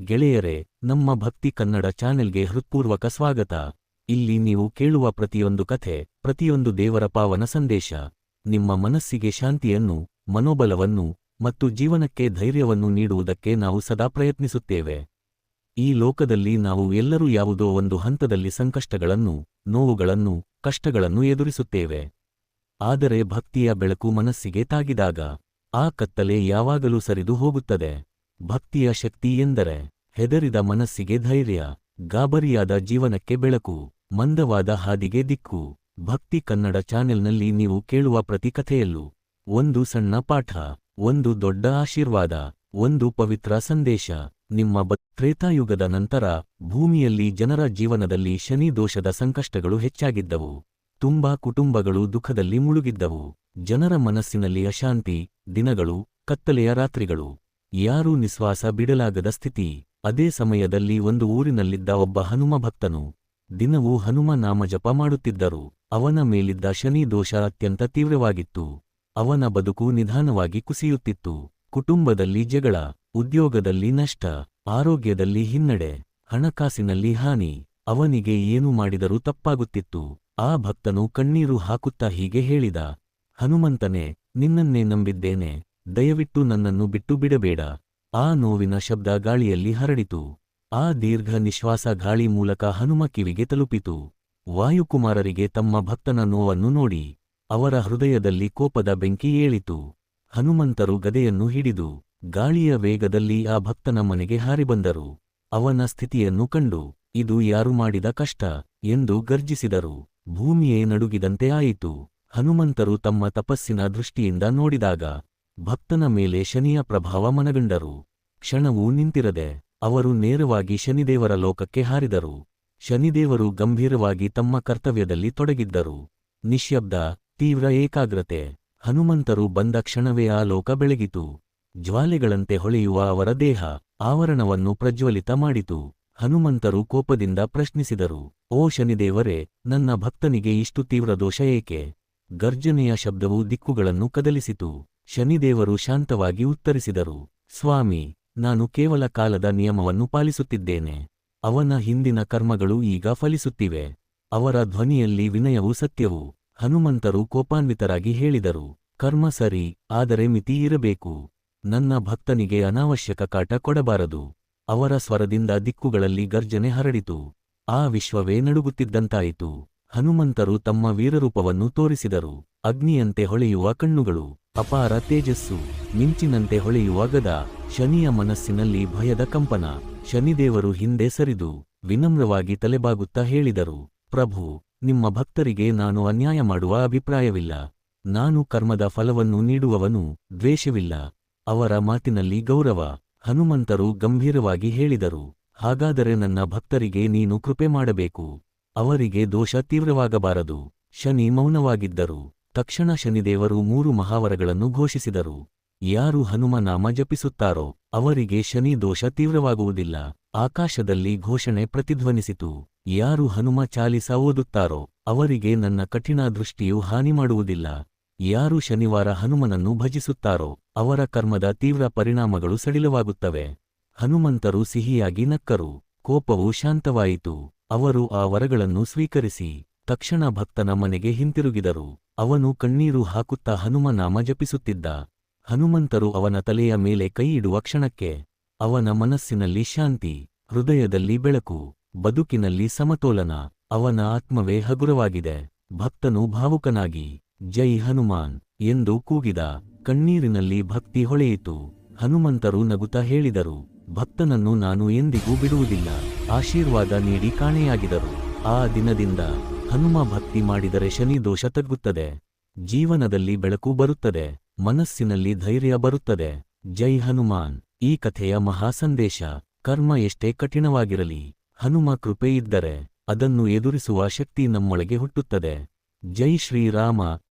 ಗೆಳೆಯರೇ, ನಮ್ಮ ಭಕ್ತಿ ಕನ್ನಡ ಚಾನೆಲ್ಗೆ ಹೃತ್ಪೂರ್ವಕ ಸ್ವಾಗತ. ಇಲ್ಲಿ ನೀವು ಕೇಳುವ ಪ್ರತಿಯೊಂದು ಕಥೆ, ಪ್ರತಿಯೊಂದು ದೇವರ ಪಾವನ ಸಂದೇಶ. ನಿಮ್ಮ ಮನಸ್ಸಿಗೆ ಶಾಂತಿಯನ್ನು, ಮನೋಬಲವನ್ನು ಮತ್ತು ಜೀವನಕ್ಕೆ ಧೈರ್ಯವನ್ನು ನೀಡುವುದಕ್ಕೆ ನಾವು ಸದಾ ಪ್ರಯತ್ನಿಸುತ್ತೇವೆ. ಈ ಲೋಕದಲ್ಲಿ ನಾವು ಎಲ್ಲರೂ ಯಾವುದೋ ಒಂದು ಹಂತದಲ್ಲಿ ಸಂಕಷ್ಟಗಳನ್ನು, ನೋವುಗಳನ್ನು, ಕಷ್ಟಗಳನ್ನು ಎದುರಿಸುತ್ತೇವೆ. ಆದರೆ ಭಕ್ತಿಯ ಬೆಳಕು ಮನಸ್ಸಿಗೆ ತಾಗಿದಾಗ, ಆ ಕತ್ತಲೆ ಯಾವಾಗಲೂ ಸರಿದು ಹೋಗುತ್ತದೆ. ಭಕ್ತಿಯ ಶಕ್ತಿ ಎಂದರೆ ಹೆದರಿದ ಮನಸ್ಸಿಗೆ ಧೈರ್ಯ, ಗಾಬರಿಯಾದ ಜೀವನಕ್ಕೆ ಬೆಳಕು, ಮಂದವಾದ ಹಾದಿಗೆ ದಿಕ್ಕು. ಭಕ್ತಿ ಕನ್ನಡ ಚಾನೆಲ್ನಲ್ಲಿ ನೀವು ಕೇಳುವ ಪ್ರತಿ ಕಥೆಯಲ್ಲೂ ಒಂದು ಸಣ್ಣ ಪಾಠ, ಒಂದು ದೊಡ್ಡ ಆಶೀರ್ವಾದ, ಒಂದು ಪವಿತ್ರ ಸಂದೇಶ. ನಿಮ್ಮ ಬ ತ್ರೇತಾಯುಗದ ನಂತರ ಭೂಮಿಯಲ್ಲಿ ಜನರ ಜೀವನದಲ್ಲಿ ಶನಿ ದೋಷದ ಸಂಕಷ್ಟಗಳು ಹೆಚ್ಚಾಗಿದ್ದವು. ತುಂಬಾ ಕುಟುಂಬಗಳು ದುಃಖದಲ್ಲಿ ಮುಳುಗಿದ್ದವು. ಜನರ ಮನಸ್ಸಿನಲ್ಲಿ ಅಶಾಂತಿ, ದಿನಗಳು, ಕತ್ತಲೆಯ ರಾತ್ರಿಗಳು. ಯಾರೂ ನಿಸ್ವಾಸ ಬಿಡಲಾಗದ ಸ್ಥಿತಿ. ಅದೇ ಸಮಯದಲ್ಲಿ ಒಂದು ಊರಿನಲ್ಲಿದ್ದ ಒಬ್ಬ ಹನುಮ ಭಕ್ತನು ದಿನವೂ ಹನುಮ ನಾಮಜಪ ಮಾಡುತ್ತಿದ್ದರು. ಅವನ ಮೇಲಿದ್ದ ಶನಿ ದೋಷ ಅತ್ಯಂತ ತೀವ್ರವಾಗಿತ್ತು. ಅವನ ಬದುಕು ನಿಧಾನವಾಗಿ ಕುಸಿಯುತ್ತಿತ್ತು. ಕುಟುಂಬದಲ್ಲಿ ಜಗಳ, ಉದ್ಯೋಗದಲ್ಲಿ ನಷ್ಟ, ಆರೋಗ್ಯದಲ್ಲಿ ಹಿನ್ನಡೆ, ಹಣಕಾಸಿನಲ್ಲಿ ಹಾನಿ, ಅವನಿಗೆ ಏನು ಮಾಡಿದರೂ ತಪ್ಪಾಗುತ್ತಿತ್ತು. ಆ ಭಕ್ತನು ಕಣ್ಣೀರು ಹಾಕುತ್ತಾ ಹೀಗೆ ಹೇಳಿದ, ಹನುಮಂತನೇ, ನಿನ್ನನ್ನೇ ನಂಬಿದ್ದೇನೆ. ದಯವಿಟ್ಟು ನನ್ನನ್ನು ಬಿಟ್ಟು ಬಿಡಬೇಡ ಆ ನೋವಿನ ಶಬ್ದ ಗಾಳಿಯಲ್ಲಿ ಹರಡಿತು. ಆ ದೀರ್ಘ ನಿಶ್ವಾಸ ಗಾಳಿ ಮೂಲಕ ಹನುಮ ಕಿವಿಗೆ ತಲುಪಿತು. ವಾಯುಕುಮಾರರಿಗೆ ತಮ್ಮ ಭಕ್ತನ ನೋವನ್ನು ನೋಡಿ ಅವರ ಹೃದಯದಲ್ಲಿ ಕೋಪದ ಬೆಂಕಿ ಏಳಿತು. ಹನುಮಂತರು ಗದೆಯನ್ನು ಹಿಡಿದು ಗಾಳಿಯ ವೇಗದಲ್ಲಿ ಆ ಭಕ್ತನ ಮನೆಗೆ ಹಾರಿಬಂದರು. ಅವನ ಸ್ಥಿತಿಯನ್ನು ಕಂಡು ಇದು ಯಾರು ಮಾಡಿದ ಕಷ್ಟ ಎಂದು ಗರ್ಜಿಸಿದರು. ಭೂಮಿಯೇ ನಡುಗಿದಂತೆ ಆಯಿತು. ಹನುಮಂತರು ತಮ್ಮ ತಪಸ್ಸಿನ ದೃಷ್ಟಿಯಿಂದ ನೋಡಿದಾಗ ಭಕ್ತನ ಮೇಲೆ ಶನಿಯ ಪ್ರಭಾವ ಮನಗಂಡರು. ಕ್ಷಣವೂ ನಿಂತಿರದೆ ಅವರು ನೇರವಾಗಿ ಶನಿದೇವರ ಲೋಕಕ್ಕೆ ಹಾರಿದರು. ಶನಿದೇವರು ಗಂಭೀರವಾಗಿ ತಮ್ಮ ಕರ್ತವ್ಯದಲ್ಲಿ ತೊಡಗಿದ್ದರು. ನಿಶ್ಯಬ್ದ, ತೀವ್ರ ಏಕಾಗ್ರತೆ, ಹನುಮಂತರು ಬಂದ ಕ್ಷಣವೇ ಆ ಲೋಕ ಬೆಳಗಿತು. ಜ್ವಾಲೆಗಳಂತೆ ಹೊಳೆಯುವ ಅವರ ದೇಹ ಆವರಣವನ್ನು ಪ್ರಜ್ವಲಿತ ಮಾಡಿತು. ಹನುಮಂತರು ಕೋಪದಿಂದ ಪ್ರಶ್ನಿಸಿದರು, ಓ ಶನಿದೇವರೇ, ನನ್ನ ಭಕ್ತನಿಗೆ ಇಷ್ಟು ತೀವ್ರ ದೋಷ ಏಕೆ? ಗರ್ಜನೆಯ ಶಬ್ದವು ದಿಕ್ಕುಗಳನ್ನು ಕದಲಿಸಿತು. ಶನಿದೇವರು ಶಾಂತವಾಗಿ ಉತ್ತರಿಸಿದರು, ಸ್ವಾಮಿ, ನಾನು ಕೇವಲ ಕಾಲದ ನಿಯಮವನ್ನು ಪಾಲಿಸುತ್ತಿದ್ದೇನೆ. ಅವನ ಹಿಂದಿನ ಕರ್ಮಗಳು ಈಗ ಫಲಿಸುತ್ತಿವೆ. ಅವರ ಧ್ವನಿಯಲ್ಲಿ ವಿನಯವು ಸತ್ಯವು. ಹನುಮಂತರು ಕೋಪಾನ್ವಿತರಾಗಿ ಹೇಳಿದರು, ಕರ್ಮ ಸರಿ, ಆದರೆ ಮಿತಿ ಇರಬೇಕು. ನನ್ನ ಭಕ್ತನಿಗೆ ಅನಾವಶ್ಯಕ ಕಾಟ ಕೊಡಬಾರದು. ಅವರ ಸ್ವರದಿಂದ ದಿಕ್ಕುಗಳಲ್ಲಿ ಗರ್ಜನೆ ಹರಡಿತು. ಆ ವಿಶ್ವವೇ ನಡುಗುತ್ತಿದ್ದಂತಾಯಿತು. ಹನುಮಂತರು ತಮ್ಮ ವೀರರೂಪವನ್ನು ತೋರಿಸಿದರು, ಅಗ್ನಿಯಂತೆ ಹೊಳೆಯುವ ಕಣ್ಣುಗಳು. ಅಪಾರ ತೇಜಸ್ಸು ಮಿಂಚಿನಂತೆ ಹೊಳೆಯುವ ಗದ ಶನಿಯ ಮನಸ್ಸಿನಲ್ಲಿ ಭಯದ ಕಂಪನ ಶನಿದೇವರು ಹಿಂದೆ ಸರಿದು ವಿನಮ್ರವಾಗಿ ತಲೆಬಾಗುತ್ತಾ ಹೇಳಿದರು, ಪ್ರಭು, ನಿಮ್ಮ ಭಕ್ತರಿಗೆ ನಾನು ಅನ್ಯಾಯ ಮಾಡುವ ಅಭಿಪ್ರಾಯವಿಲ್ಲ. ನಾನು ಕರ್ಮದ ಫಲವನ್ನು ನೀಡುವವನು ದ್ವೇಷವಿಲ್ಲ. ಅವರ ಮಾತಿನಲ್ಲಿ ಗೌರವ ಹನುಮಂತರು ಗಂಭೀರವಾಗಿ ಹೇಳಿದರು, ಹಾಗಾದರೆ ನನ್ನ ಭಕ್ತರಿಗೆ ನೀನು ಕೃಪೆ ಮಾಡಬೇಕು. ಅವರಿಗೆ ದೋಷ ತೀವ್ರವಾಗಬಾರದು. ಶನಿ ಮೌನವಾಗಿದ್ದರು. ತಕ್ಷಣ ಶನಿದೇವರು ಮೂರು ಮಹಾವರಗಳನ್ನು ಘೋಷಿಸಿದರು. ಯಾರು ಹನುಮ ನಾಮ ಜಪಿಸುತ್ತಾರೋ ಅವರಿಗೆ ಶನಿ ದೋಷ ತೀವ್ರವಾಗುವುದಿಲ್ಲ. ಆಕಾಶದಲ್ಲಿ ಘೋಷಣೆ ಪ್ರತಿಧ್ವನಿಸಿತು. ಯಾರು ಹನುಮ ಚಾಲಿಸ ಓದುತ್ತಾರೋ ಅವರಿಗೆ ನನ್ನ ಕಠಿಣ ದೃಷ್ಟಿಯು ಹಾನಿ ಮಾಡುವುದಿಲ್ಲ. ಯಾರು ಶನಿವಾರ ಹನುಮನನ್ನು ಭಜಿಸುತ್ತಾರೋ ಅವರ ಕರ್ಮದ ತೀವ್ರ ಪರಿಣಾಮಗಳು ಸಡಿಲವಾಗುತ್ತವೆ. ಹನುಮಂತರು ಸಿಹಿಯಾಗಿ ನಕ್ಕರು. ಕೋಪವು ಶಾಂತವಾಯಿತು. ಅವರು ಆ ವರಗಳನ್ನು ಸ್ವೀಕರಿಸಿ ತಕ್ಷಣ ಭಕ್ತನ ಮನೆಗೆ ಹಿಂತಿರುಗಿದರು. ಅವನು ಕಣ್ಣೀರು ಹಾಕುತ್ತಾ ಹನುಮ ನಾಮ ಜಪಿಸುತ್ತಿದ್ದ ಹನುಮಂತರು ಅವನ ತಲೆಯ ಮೇಲೆ ಕೈಯಿಡುವ ಕ್ಷಣಕ್ಕೆ ಅವನ ಮನಸ್ಸಿನಲ್ಲಿ ಶಾಂತಿ, ಹೃದಯದಲ್ಲಿ ಬೆಳಕು, ಬದುಕಿನಲ್ಲಿ ಸಮತೋಲನ, ಅವನ ಆತ್ಮವೇ ಹಗುರವಾಗಿದೆ. ಭಕ್ತನು ಭಾವುಕನಾಗಿ, ಜೈ ಹನುಮಾನ್ ಎಂದು ಕೂಗಿದ ಕಣ್ಣೀರಿನಲ್ಲಿ ಭಕ್ತಿ ಹೊಳೆಯಿತು. ಹನುಮಂತರು ನಗುತ್ತಾ ಹೇಳಿದರು, ಭಕ್ತನನ್ನು ನಾನು ಎಂದಿಗೂ ಬಿಡುವುದಿಲ್ಲ. ಆಶೀರ್ವಾದ ನೀಡಿ ಕಾಣೆಯಾಗಿದರು. ಆ ದಿನದಿಂದ ಹನುಮ ಭಕ್ತಿ ಮಾಡಿದರೆ ಶನಿ ದೋಷ ತಗ್ಗುತ್ತದೆ. ಜೀವನದಲ್ಲಿ ಬೆಳಕು ಬರುತ್ತದೆ. ಮನಸ್ಸಿನಲ್ಲಿ ಧೈರ್ಯ ಬರುತ್ತದೆ. ಜೈ ಹನುಮಾನ್. ಈ ಕಥೆಯ ಮಹಾ ಸಂದೇಶ. ಕರ್ಮ ಎಷ್ಟೇ ಕಠಿಣವಾಗಿರಲಿ. ಹನುಮ ಕೃಪೆ ಇದ್ದರೆ ಅದನ್ನು ಎದುರಿಸುವ ಶಕ್ತಿ ನಮ್ಮೊಳಗೆ ಹುಟ್ಟುತ್ತದೆ. ಜೈ ಶ್ರೀರಾಮ.